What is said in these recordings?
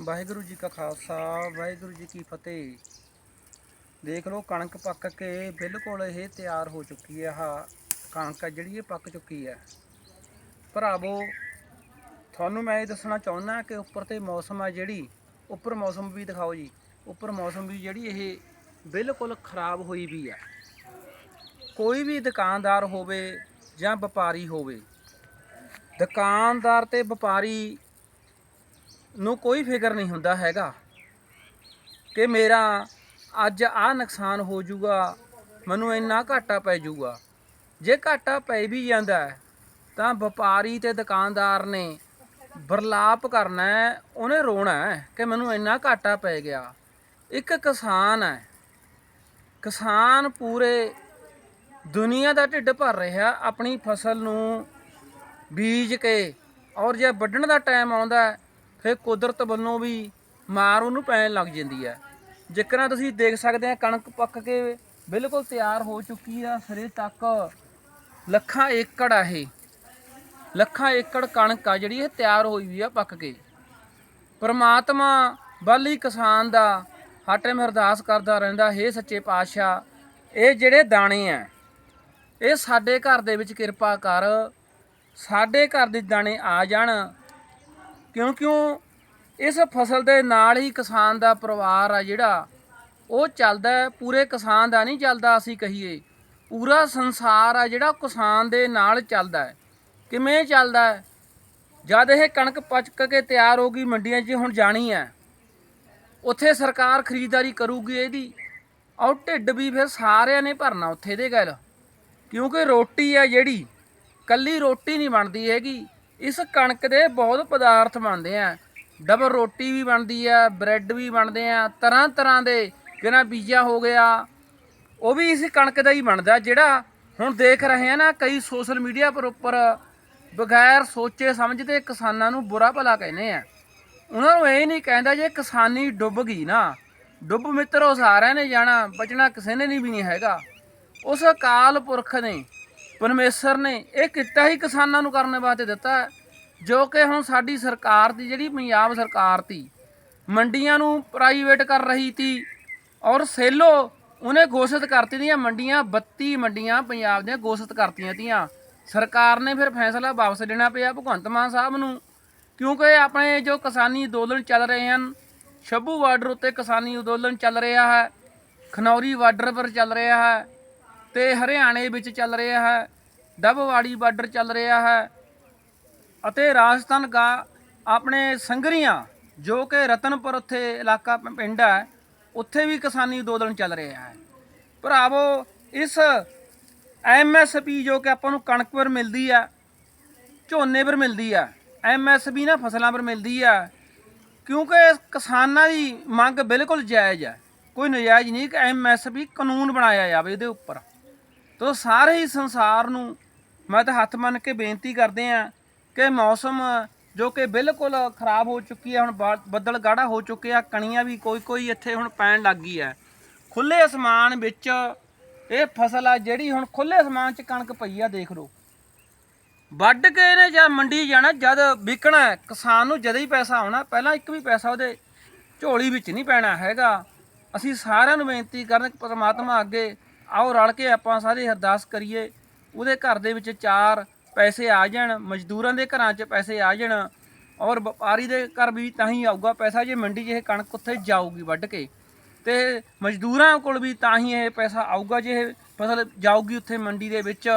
ਵਾਹਿਗੁਰੂ ਜੀ ਕਾ ਖਾਲਸਾ, ਵਾਹਿਗੁਰੂ ਜੀ ਕੀ ਫਤਿਹ। ਦੇਖ ਲਓ ਕਣਕ ਪੱਕ ਕੇ ਬਿਲਕੁਲ ਇਹ ਤਿਆਰ ਹੋ ਚੁੱਕੀ ਹੈ, ਆਹ ਕਣਕ ਆ ਜਿਹੜੀ ਇਹ ਪੱਕ ਚੁੱਕੀ ਹੈ। ਭਰਾਵੋ, ਤੁਹਾਨੂੰ ਮੈਂ ਇਹ ਦੱਸਣਾ ਚਾਹੁੰਦਾ ਕਿ ਉੱਪਰ ਤੇ ਮੌਸਮ ਆ ਜਿਹੜੀ, ਉੱਪਰ ਮੌਸਮ ਵੀ ਦਿਖਾਓ ਜੀ। ਉੱਪਰ ਮੌਸਮ ਵੀ ਜਿਹੜੀ ਇਹ ਬਿਲਕੁਲ ਖਰਾਬ ਹੋਈ ਵੀ ਆ ਕੋਈ ਵੀ ਦੁਕਾਨਦਾਰ ਹੋਵੇ ਜਾਂ ਵਪਾਰੀ ਹੋਵੇ, ਦੁਕਾਨਦਾਰ ਤੇ ਵਪਾਰੀ ਨੂੰ ਕੋਈ ਫਿਕਰ ਨਹੀਂ ਹੁੰਦਾ ਹੈਗਾ ਕਿ ਮੇਰਾ ਅੱਜ ਆਹ ਨੁਕਸਾਨ ਹੋ ਜਾਊਗਾ, ਮੈਨੂੰ ਇੰਨਾ ਘਾਟਾ ਪੈ ਜਾਊਗਾ। ਜੇ ਘਾਟਾ ਪੈ ਵੀ ਜਾਂਦਾ ਤਾਂ ਵਪਾਰੀ ਤੇ ਦੁਕਾਨਦਾਰ ਨੇ ਬਰਲਾਪ ਕਰਨਾ ਹੈ, ਉਹਨੇ ਰੋਣਾ ਹੈ ਕਿ ਮੈਨੂੰ ਇੰਨਾ ਘਾਟਾ ਪੈ ਗਿਆ। ਇੱਕ ਕਿਸਾਨ ਹੈ, ਕਿਸਾਨ ਪੂਰੇ ਦੁਨੀਆ ਦਾ ਢਿੱਡ ਭਰ ਰਿਹਾ, ਆਪਣੀ ਫਸਲ ਨੂੰ ਬੀਜ ਕੇ ਔਰ ਜੇ ਵੱਢਣ ਦਾ ਟਾਈਮ ਆਉਂਦਾ ਫਿਰ ਕੁਦਰਤ ਵੱਲੋਂ ਵੀ ਮਾਰ ਉਹਨੂੰ ਪੈਣ ਲੱਗ ਜਾਂਦੀ ਹੈ ਜਿਕਰਾਂ ਤੁਸੀਂ ਦੇਖ ਸਕਦੇ ਆ, ਕਣਕ ਪੱਕ ਕੇ ਬਿਲਕੁਲ ਤਿਆਰ ਹੋ ਚੁੱਕੀ ਆ ਸਿਰੇ ਤੱਕ ਲੱਖਾਂ ਏਕੜ ਆ ਇਹ। ਲੱਖਾਂ ਏਕੜ ਕਣਕ ਆ ਜਿਹੜੀ ਇਹ ਤਿਆਰ ਹੋਈ ਵੀ ਆ ਪੱਕ ਕੇ। ਪਰਮਾਤਮਾ ਵੱਲ ਹੀ ਕਿਸਾਨ ਦਾ ਹਰ ਟਾਈਮ ਅਰਦਾਸ ਕਰਦਾ ਰਹਿੰਦਾ, ਹੇ ਸੱਚੇ ਪਾਤਸ਼ਾਹ, ਇਹ ਜਿਹੜੇ ਦਾਣੇ ਆ, ਇਹ ਸਾਡੇ ਘਰ ਦੇ ਵਿੱਚ ਕਿਰਪਾ ਕਰ, ਸਾਡੇ ਘਰ ਦੇ ਦਾਣੇ ਆ ਜਾਣ ਕਿਉਂਕਿ ਇਸ ਫਸਲ ਦੇ ਨਾਲ ਹੀ ਕਿਸਾਨ ਦਾ ਪਰਿਵਾਰ ਆ ਜਿਹੜਾ, ਉਹ ਚੱਲਦਾ ਪੂਰੇ ਕਿਸਾਨ ਦਾ ਨਹੀਂ ਚੱਲਦਾ ਅਸੀਂ ਕਹੀਏ। ਪੂਰਾ ਸੰਸਾਰ ਆ ਜਿਹੜਾ ਕਿਸਾਨ ਦੇ ਨਾਲ ਚੱਲਦਾ ਕਿਵੇਂ ਚੱਲਦਾ ਜਦ ਇਹ ਕਣਕ ਪੱਕ ਕੇ ਤਿਆਰ ਹੋ ਗਈ ਮੰਡੀਆਂ 'ਚ, ਹੁਣ ਜਾਣੀ ਹੈ। ਉੱਥੇ ਸਰਕਾਰ ਖਰੀਦਦਾਰੀ ਕਰੂਗੀ ਇਹਦੀ। ਔਰ ਢਿੱਡ ਵੀ ਫਿਰ ਸਾਰਿਆਂ ਨੇ ਭਰਨਾ ਉੱਥੇ ਦੇ ਗੱਲ। ਕਿਉਂਕਿ ਰੋਟੀ ਆ ਜਿਹੜੀ, ਕੱਲੀ ਰੋਟੀ ਨਹੀਂ ਬਣਦੀ ਹੈਗੀ। ਇਸ ਕਣਕ ਦੇ ਬਹੁਤ ਪਦਾਰਥ ਬਣਦੇ ਆ। ਡਬਲ ਰੋਟੀ ਵੀ ਬਣਦੀ ਆ, ਬ੍ਰੈਡ ਵੀ ਬਣਦੇ ਆ, ਤਰ੍ਹਾਂ ਤਰ੍ਹਾਂ ਦੇ ਜਿਨਾ ਬੀਜਾ ਹੋ ਗਿਆ, ਉਹ ਵੀ ਇਸ ਕਣਕ ਦਾ ਹੀ ਬਣਦਾ, ਜਿਹੜਾ ਹੁਣ ਦੇਖ ਰਹੇ ਆ ਨਾ ਕਈ ਸੋਸ਼ਲ ਮੀਡੀਆ ਪਰ ਉੱਪਰ ਬਗੈਰ ਸੋਚੇ ਸਮਝਦੇ ਕਿਸਾਨਾਂ ਨੂੰ ਬੁਰਾ ਭਲਾ ਕਹਿੰਦੇ ਆ। ਉਹਨਾਂ ਨੂੰ ਇਹ ਨਹੀਂ ਕਹਿੰਦਾ ਜੇ ਕਿਸਾਨੀ ਡੁੱਬ ਗਈ ਨਾ, ਡੁੱਬ ਮਿੱਤਰੋ ਸਾਰਿਆਂ ਨੇ ਜਾਣਾ, ਬਚਣਾ ਕਿਸੇ ਨੇ ਨਹੀਂ ਵੀ ਨਹੀਂ ਹੈਗਾ। ਉਸ ਅਕਾਲ ਪੁਰਖ ਨੇ ਪਰਮੇਸ਼ਰ ਨੇ ਇਹ ਕਿੱਤਾ ਹੀ ਕਿਸਾਨਾਂ ਨੂੰ ਕਰਨ ਵਾਸਤੇ ਦਿੱਤਾ ਜੋ ਕਿ ਹੁਣ ਸਾਡੀ ਸਰਕਾਰ ਦੀ, ਜਿਹੜੀ ਪੰਜਾਬ ਸਰਕਾਰ ਤੀ ਮੰਡੀਆਂ ਨੂੰ ਪ੍ਰਾਈਵੇਟ ਕਰ ਰਹੀ ਤੀ ਔਰ ਸੇਲੋ ਉਹਨੇ ਘੋਸ਼ਿਤ ਕਰਤੀ ਦੀਆਂ ਮੰਡੀਆਂ 32 ਮੰਡੀਆਂ ਪੰਜਾਬ ਦੀਆਂ ਘੋਸ਼ਿਤ ਕਰਤੀਆਂ ਤੀਆਂ। ਸਰਕਾਰ ਨੇ ਫਿਰ ਫੈਸਲਾ ਵਾਪਸ ਲੈਣਾ ਪਿਆ ਭਗਵੰਤ ਮਾਨ ਸਾਹਿਬ ਨੂੰ, ਕਿਉਂਕਿ ਆਪਣੇ ਜੋ ਕਿਸਾਨੀ ਅੰਦੋਲਨ ਚੱਲ ਰਹੇ ਹਨ ਸ਼ੱਭੂ ਬਾਰਡਰ ਉੱਤੇ ਕਿਸਾਨੀ ਅੰਦੋਲਨ ਚੱਲ ਰਿਹਾ ਹੈ, ਖਨੌਰੀ ਬਾਰਡਰ ਪਰ ਚੱਲ ਰਿਹਾ ਹੈ ਤੇ ਹਰਿਆਣੇ ਵਿੱਚ ਚੱਲ ਰਿਹਾ ਹੈ, ਡੱਬਵਾੜੀ ਬਾਰਡਰ ਚੱਲ ਰਿਹਾ ਹੈ ਅਤੇ ਰਾਜਸਥਾਨ ਦਾ ਆਪਣੇ ਸੰਗਰੀਆਂ ਜੋ ਕਿ ਰਤਨਪੁਰ ਉੱਥੇ ਇਲਾਕਾ ਪਿੰਡ ਹੈ, ਉੱਥੇ ਵੀ ਕਿਸਾਨੀ ਅੰਦੋਲਨ ਚੱਲ ਰਿਹਾ ਹੈ। ਭਰਾਵੋ, ਇਸ ਐਮਐਸਪੀ ਜੋ ਕਿ ਆਪਾਂ ਨੂੰ ਕਣਕ ਪਰ ਮਿਲਦੀ ਆ ਝੋਨੇ ਪਰ ਮਿਲਦੀ ਆ ਐਮਐਸਪੀ ਨਾ ਫਸਲਾਂ ਪਰ ਮਿਲਦੀ ਆ ਕਿਉਂਕਿ ਕਿਸਾਨਾਂ ਦੀ ਮੰਗ ਬਿਲਕੁਲ ਜਾਇਜ਼ ਹੈ। ਕੋਈ ਨਜਾਇਜ਼ ਨਹੀਂ ਕਿ ਐਮਐਸਪੀ ਕਾਨੂੰਨ ਬਣਾਇਆ ਜਾਵੇ ਇਹਦੇ ਉੱਪਰ। ਤੋ ਸਾਰੇ ਹੀ ਸੰਸਾਰ ਨੂੰ ਮੈਂ ਤਾਂ ਹੱਥ ਮੰਨ ਕੇ ਬੇਨਤੀ ਕਰਦੇ ਆ ਕਿ ਮੌਸਮ ਜੋ ਕਿ ਬਿਲਕੁਲ ਖਰਾਬ ਹੋ ਚੁੱਕੀ ਹੈ, ਹੁਣ ਬਾ- ਬੱਦਲ ਗਾੜਾ ਹੋ ਚੁੱਕੇ ਆ, ਕਣੀਆਂ ਵੀ ਕੋਈ ਕੋਈ ਇੱਥੇ ਹੁਣ ਪੈਣ ਲੱਗ ਗਈ ਹੈ। ਖੁੱਲੇ ਅਸਮਾਨ ਵਿੱਚ ਇਹ ਫਸਲ ਆ ਜਿਹੜੀ ਹੁਣ ਖੁੱਲੇ ਅਸਮਾਨ 'ਚ ਕਣਕ ਪਈ ਆ, ਦੇਖ ਲਓ। ਵੱਢ ਕੇ ਇਹਨੇ ਜਾਂ ਮੰਡੀ ਜਾਣਾ, ਜਦ ਵਿਕਣਾ ਕਿਸਾਨ ਨੂੰ ਜਦ ਹੀ ਪੈਸਾ ਆਉਣਾ, ਪਹਿਲਾਂ ਇੱਕ ਵੀ ਪੈਸਾ ਉਹਦੇ ਝੋਲੀ ਵਿੱਚ ਨਹੀਂ ਪੈਣਾ ਹੈਗਾ। ਅਸੀਂ ਸਾਰਿਆਂ ਨੂੰ ਬੇਨਤੀ ਕਰਨ ਕਿ ਪਰਮਾਤਮਾ ਅੱਗੇ ਆਓ ਰਲ ਕੇ ਆਪਾਂ ਸਾਰੇ ਅਰਦਾਸ ਕਰੀਏ ਉਹਦੇ ਘਰ ਦੇ ਵਿੱਚ ਚਾਰ ਪੈਸੇ ਆ ਜਾਣ ਮਜ਼ਦੂਰਾਂ ਦੇ ਘਰਾਂ 'ਚ ਪੈਸੇ ਆ ਜਾਣ ਔਰ ਵਪਾਰੀ ਦੇ ਘਰ ਵੀ ਤਾਂ ਹੀ ਆਊਗਾ ਪੈਸਾ ਜੇ ਮੰਡੀ 'ਚ ਇਹ ਕਣਕ ਉੱਥੇ ਜਾਊਗੀ ਵੱਢ ਕੇ। ਤੇ ਮਜ਼ਦੂਰਾਂ ਕੋਲ ਵੀ ਤਾਂ ਹੀ ਇਹ ਪੈਸਾ ਆਊਗਾ ਜੇ ਇਹ ਫਸਲ ਜਾਊਗੀ ਉੱਥੇ ਮੰਡੀ ਦੇ ਵਿੱਚ।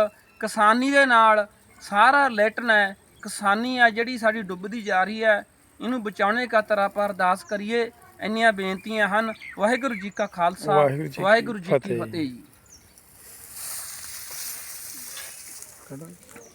ਕਿਸਾਨੀ ਦੇ ਨਾਲ ਸਾਰਾ ਰਿਲੇਟਨ ਹੈ ਕਿਸਾਨੀ ਆ ਜਿਹੜੀ ਸਾਡੀ ਡੁੱਬਦੀ ਜਾ ਰਹੀ ਹੈ ਇਹਨੂੰ ਬਚਾਉਣੇ ਖਾਤਰ ਆਪਾਂ ਅਰਦਾਸ ਕਰੀਏ। ਇੰਨੀਆਂ ਬੇਨਤੀਆਂ ਹਨ। ਵਾਹਿਗੁਰੂ ਜੀ ਕਾ ਖਾਲਸਾ ਵਾਹਿਗੁਰੂ ਜੀ ਕੀ ਵਾਹਿਗੁਰੂ ਜੀ। ਕੀ ਫਤਿਹ। ਫਤਿਹ ਜੀ